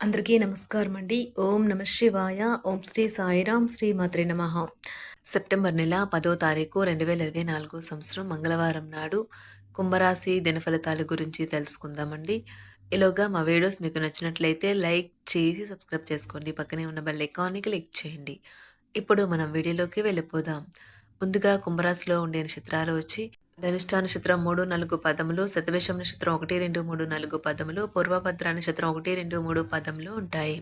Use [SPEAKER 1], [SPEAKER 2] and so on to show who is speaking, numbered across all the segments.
[SPEAKER 1] అందరికీ నమస్కారం అండి. ఓం నమ శివాయ. ఓం శ్రీ సాయిరాం శ్రీ మాత్రే నమ. సెప్టెంబర్ నెల పదో తారీఖు రెండు వేల ఇరవై నాలుగో సంవత్సరం మంగళవారం నాడు కుంభరాశి దినఫలితాల గురించి తెలుసుకుందామండి. ఈలోగా మా వీడియోస్ మీకు నచ్చినట్లయితే లైక్ చేసి సబ్స్క్రైబ్ చేసుకోండి. పక్కనే ఉన్న బెల్ ఐకాన్ని క్లిక్ చేయండి. ఇప్పుడు మనం వీడియోలోకి వెళ్ళిపోదాం. ముందుగా కుంభరాశిలో ఉండే నక్షత్రాలు వచ్చి ధనిష్ట నక్షత్రం మూడు నాలుగు పదములు శతవిషం నక్షత్రం ఒకటి రెండు మూడు నాలుగు పదములు పూర్వభద్ర నక్షత్రం ఒకటి రెండు మూడు పదములు ఉంటాయి.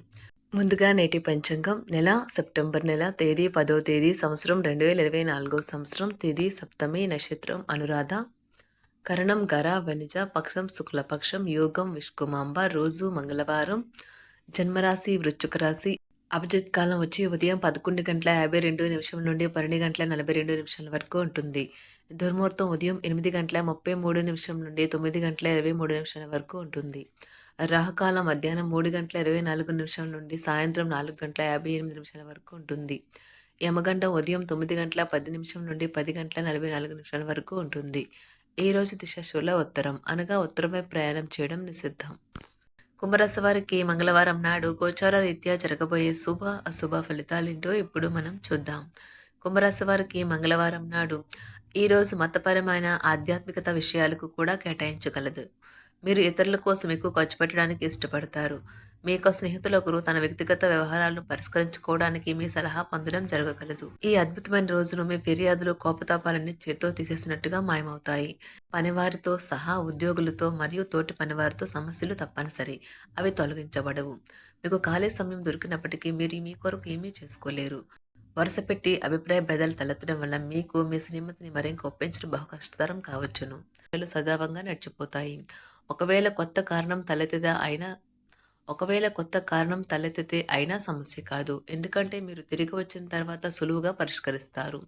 [SPEAKER 1] ముందుగా నేటి పంచాంగం నెల సెప్టెంబర్ నెల తేదీ పదో తేదీ సంవత్సరం రెండు వేల ఇరవై నాలుగో సంవత్సరం తేదీ సప్తమి నక్షత్రం అనురాధ కరణం గర వనిజ పక్షం శుక్లపక్షం యోగం విష్కుమాంబ రోజు మంగళవారం జన్మరాశి వృశ్చిక రాశి అభిజిత్ కాలం వచ్చి ఉదయం పదకొండు గంటల యాభై రెండు నిమిషం నుండి పన్నెండు గంటల నలభై రెండు నిమిషాల వరకు ఉంటుంది. దుర్ముహూర్తం ఉదయం ఎనిమిది గంటల ముప్పై మూడు నిమిషం నుండి తొమ్మిది గంటల ఇరవై మూడు నిమిషాల వరకు ఉంటుంది. రాహుకాలం మధ్యాహ్నం మూడు గంటల ఇరవై నాలుగు నిమిషం నుండి సాయంత్రం నాలుగు గంటల యాభై ఎనిమిది నిమిషాల వరకు ఉంటుంది. యమగండం ఉదయం తొమ్మిది గంటల పది నిమిషం నుండి పది గంటల నలభై నాలుగు నిమిషాల వరకు ఉంటుంది. ఈ రోజు దిశ శూల ఉత్తరం. అనగా ఉత్తరమే ప్రయాణం చేయడం నిషిద్ధం. కుంభరాశి వారికి మంగళవారం నాడు గోచార రీత్యా జరగబోయే శుభ అశుభ ఫలితాలేంటో ఇప్పుడు మనం చూద్దాం. కుంభరాశి వారికి మంగళవారం నాడు ఈరోజు మతపరమైన ఆధ్యాత్మికత విషయాలకు కూడా కేటాయించగలదు. మీరు ఇతరుల కోసం ఎక్కువ ఖర్చు పెట్టడానికి ఇష్టపడతారు. మీ యొక్క స్నేహితులొకరు తన వ్యక్తిగత వ్యవహారాలను పరిష్కరించుకోవడానికి మీ సలహా పొందడం జరగగలదు. ఈ అద్భుతమైన రోజును మీ ఫిర్యాదులు కోపతాపాలన్నీ చేత్తో తీసేసినట్టుగా మాయమవుతాయి. పనివారితో సహా ఉద్యోగులతో మరియు తోటి పనివారితో సమస్యలు తప్పనిసరి. అవి తొలగించబడవు. మీకు ఖాళీ సమయం దొరికినప్పటికీ మీరు మీ కొరకు ఏమీ చేసుకోలేరు. వరుస పెట్టి అభిప్రాయ భేదాలు తలెత్తడం వల్ల మీకు మీ శ్రీమతిని మరింక ఒప్పించడం బహు కష్టతరం కావచ్చును. సజావంగా నడిచిపోతాయి. ఒకవేళ కొత్త కారణం తలెత్తిదా అయినా ఒకవేళ కొత్త కారణం తలెత్తితే అయినా సమస్య కాదు. ఎందుకంటే మీరు తిరిగి వచ్చిన తర్వాత సులువుగా పరిష్కరిస్తారు.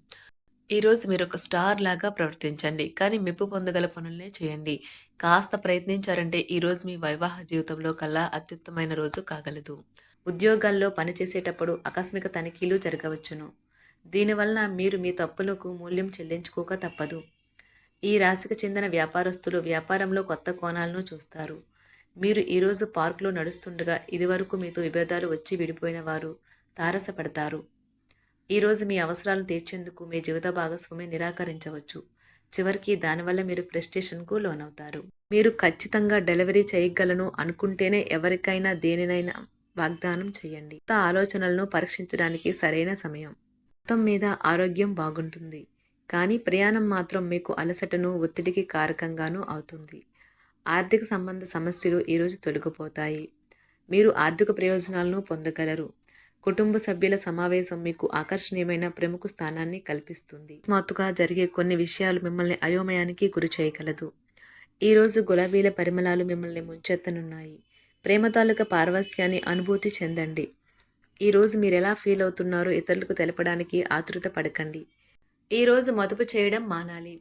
[SPEAKER 1] ఈరోజు మీరు ఒక స్టార్ లాగా ప్రవర్తించండి. కానీ మెప్పు పొందగల పనులనే చేయండి. కాస్త ప్రయత్నించారంటే ఈరోజు మీ వైవాహ జీవితంలో కల్లా అత్యుత్తమైన రోజు కాగలదు. ఉద్యోగాల్లో పనిచేసేటప్పుడు ఆకస్మిక తనిఖీలు జరగవచ్చును. దీనివలన మీరు మీ తప్పులకు మూల్యం చెల్లించుకోక తప్పదు. ఈ రాశికి చెందిన వ్యాపారస్తులు వ్యాపారంలో కొత్త కోణాలను చూస్తారు. మీరు ఈరోజు పార్కులో నడుస్తుండగా ఇదివరకు మీతో విభేదాలు వచ్చి విడిపోయిన వారు తారసపడతారు ఈరోజు మీ అవసరాలను తీర్చేందుకు మీ జీవిత భాగస్వామి నిరాకరించవచ్చు. చివరికి దానివల్ల మీరు ఫ్రస్ట్రేషన్కు లోనవుతారు. మీరు ఖచ్చితంగా డెలివరీ చేయగలను అనుకుంటేనే ఎవరికైనా దేనినైనా వాగ్దానం చేయండి. కొత్త ఆలోచనలను పరీక్షించడానికి సరైన సమయం. మొత్తం మీద ఆరోగ్యం బాగుంటుంది. కానీ ప్రయాణం మాత్రం మీకు అలసటను ఒత్తిడికి కారకంగానూ అవుతుంది. ఆర్థిక సంబంధ సమస్యలు ఈరోజు తొలగిపోతాయి. మీరు ఆర్థిక ప్రయోజనాలను పొందగలరు. కుటుంబ సభ్యుల సమావేశం మీకు ఆకర్షణీయమైన ప్రముఖ స్థానాన్ని కల్పిస్తుంది. అకస్మాత్తుగా జరిగే కొన్ని విషయాలు మిమ్మల్ని అయోమయానికి గురి చేయగలదు. ఈరోజు గులాబీల పరిమళాలు మిమ్మల్ని ముంచెత్తనున్నాయి. ప్రేమ తాలూక పార్వస్యాన్ని అనుభూతి చెందండి. ఈరోజు మీరు ఎలా ఫీల్ అవుతున్నారో ఇతరులకు తెలపడానికి ఆతృత పడకండి. ఈరోజు మదుపు చేయడం మానాలి.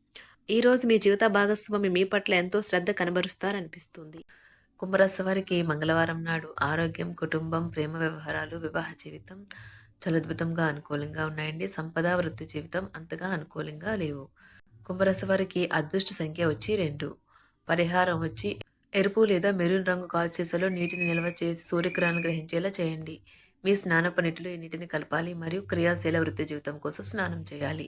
[SPEAKER 1] ఈరోజు మీ జీవిత భాగస్వామి మీ పట్ల ఎంతో శ్రద్ధ కనబరుస్తారనిపిస్తుంది. కుంభరాశి వారికి మంగళవారం నాడు ఆరోగ్యం కుటుంబం ప్రేమ వ్యవహారాలు వివాహ జీవితం చాలా అద్భుతంగా అనుకూలంగా ఉన్నాయండి. సంపద వృత్తి జీవితం అంతగా అనుకూలంగా లేవు. కుంభరాశి వారికి అదృష్ట సంఖ్య వచ్చి రెండు. పరిహారం వచ్చి ఎరుపు లేదా మెరూన్ రంగు కాల్చేసలో నీటిని నిల్వ చేసి సూర్యకిరణాలను గ్రహించేలా చేయండి. మీ స్నానపు నీటిలో ఈ నీటిని కలపాలి మరియు క్రియాశీల వృత్తి జీవితం కోసం స్నానం చేయాలి.